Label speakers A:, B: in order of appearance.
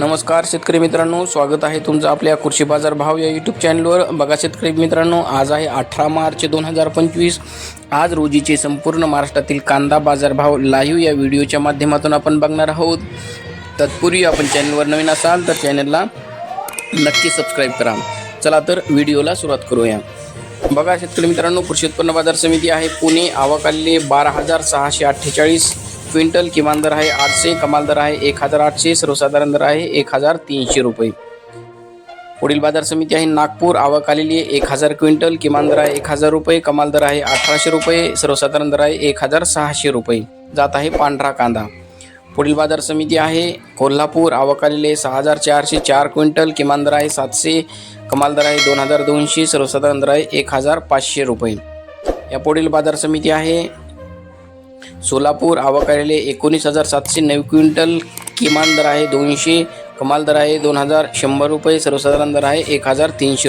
A: नमस्कार शेतकरी मित्रांनो. स्वागत आहे तुमचं आपल्या कृषी बाजार भाव या यूट्यूब चॅनलवर बघा शेतकरी मित्रांनो आज आहे अठरा मार्च दोन हजार पंचवीस. आज रोजीचे संपूर्ण महाराष्ट्रातील कांदा बाजारभाव लाईव्ह या व्हिडिओच्या माध्यमातून आपण बघणार आहोत. तत्पूर्वी आपण चॅनलवर नवीन असाल तर चॅनलला नक्की सबस्क्राईब करा. चला तर व्हिडिओला सुरुवात करूया. बघा शेतकरी मित्रांनो कृषी उत्पन्न बाजार समिती आहे पुणे आवाकाले बारा हजार सहाशे अठ्ठेचाळीस. क्विंटल किमान दर आहे आठशे कमाल दर आहे एक हजार आठशे सर्वसाधारण दर आहे एक हजार तीनशे रुपये. पुढील बाजार समिती आहे नागपूर आवक आलेली आहे एक हजार क्विंटल किमान दर आहे एक हजार रुपये कमाल दर आहे अठराशे रुपये सर्वसाधारण दर आहे एक हजार सहाशे रुपये. जात आहे पांढरा कांदा. पुढील बाजार समिती आहे कोल्हापूर आवक आलेली आहे सहा हजार चारशे चार क्विंटल किमान दर आहे सातशे कमाल दर आहे दोन हजार दोनशे सर्वसाधारण दर आहे एक हजार पाचशे रुपये. या पुढील बाजार समिती आहे सोलापूर आवक एकोणीस हजार सातशे नऊ क्विंटल किमान दर आहे दोनशे कमाल दर आहे दोन हजार शंभर रुपये सर्वसाधारण दर आहे एक हजार तीनशे